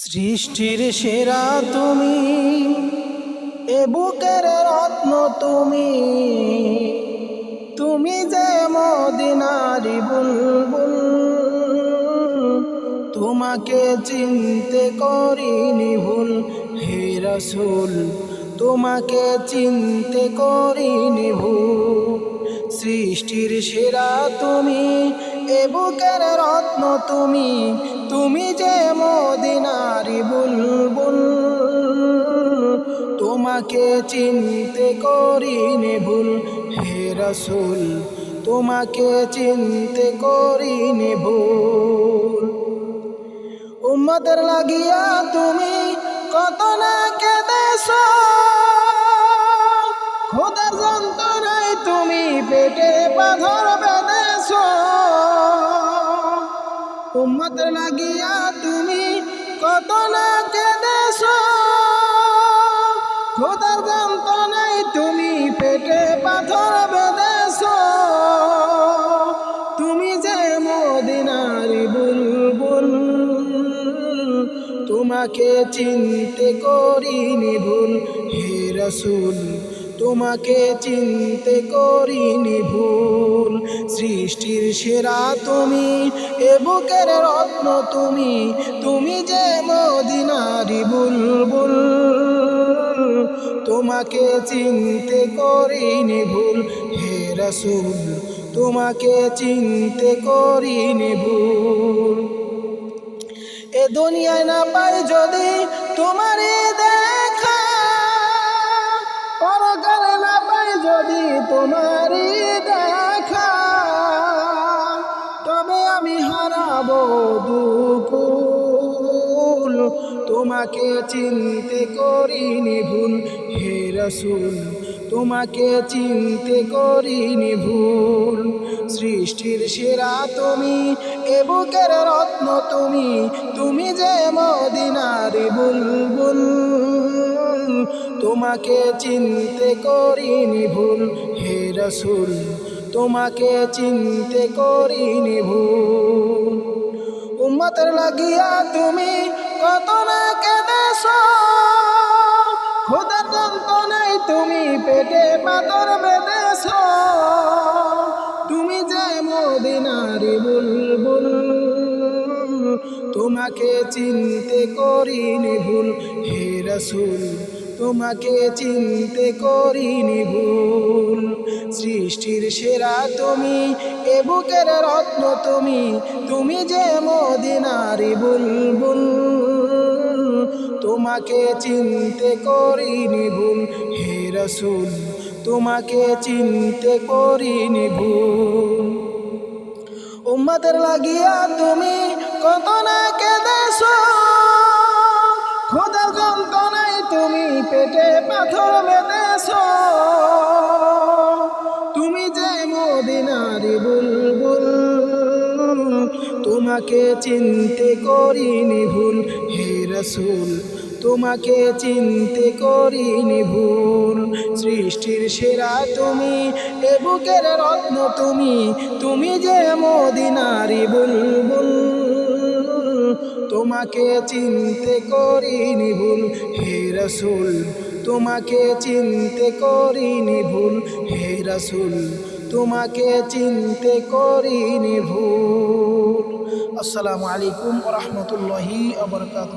সৃষ্টির সেরা তুমি, এ বুকের রত্ন তুমি। তুমি যে মদিনারি বুলবুল, তোমাকে চিনতে করিনি ভুল। হে রসুল, তোমাকে চিনতে করিনি ভুল। সৃষ্টির সেরা তুমি, এ বুকের রত্ন তুমি। তুমি যে মদিনারি বুলবুল, তোমাকে চিনতে করিনি ভুল। হে রসুল, তোমাকে চিনতে করিনি ভুল। উম্মতের লাগিয়া তুমি কত না কেঁদেছ। খোদার যন্ত্রণায় তুমি পেটে পাথর বেঁধেছ। উম্মতের লাগিয়া তোমাকে চিনতে করিনি ভুল। হে রসুল, তোমাকে চিনতে করিনি ভুল। সৃষ্টির সেরা তুমি, এ বুকের রত্ন তুমি তুমি যে মদিনারি বুলবুল। তোমাকে চিনতে করিনি ভুল। হে রসুল, তোমাকে চিনতে করিনি ভুল। এ দুনিয়ায় না পাই যদি তোমারই দেখা। পরকালে না পাই যদি তোমারই দেখা। তবে আমি হারাবো দুকুল। তোমাকে চিনতে করিনি ভুল, হে রসুল। তোমাকে চিনতে করিনি ভুল। সৃষ্টির সেরা তুমি, এ বুকের রত্ন তুমি তুমি যে মদিনারি বুলবুল। তোমাকে চিনতে করিনি ভুল, হে রসুল, তোমাকে চিনতে করিনি ভুল। উম্মতের লাগিয়া তুমি কত না কেঁদেছ খোদার যন্ত্রণায় তুমি, পেটে পাথর বেঁধেছ তোমাকে চিনতে করিনি ভুল। হে রসুল, তোমাকে চিনতে করিনি ভুল। সৃষ্টির সেরা তুমি, এ বুকের রত্ন তুমি তুমি যে মদিনারি বুলবুল। তোমাকে চিনতে করিনি ভুল। হে রসুল, তোমাকে চিনতে করিনি ভুল। উম্মতের লাগিয়া তুমি কত না কেঁদেছ? খোদার যন্ত্রণায় তুমি পেটে পাথর বেঁধেছ। তুমি যে মদিনারি বুলবুল, তোমাকে চিনতে করিনি ভুল, হে রসুল, তোমাকে চিনতে করিনি ভুল। সৃষ্টির সেরা তুমি, এ বুকের রত্ন তুমি তুমি যে মদিনারি বুলবুল। তোমাকে চিনতে করিনি ভুল। হে রসুল, তোমাকে চিনতে করিনি ভুল। হে রসুল, তোমাকে চিনতে করিনি ভুল। আসসালামু আলাইকুম রহমতুল্লাহি আবরকাত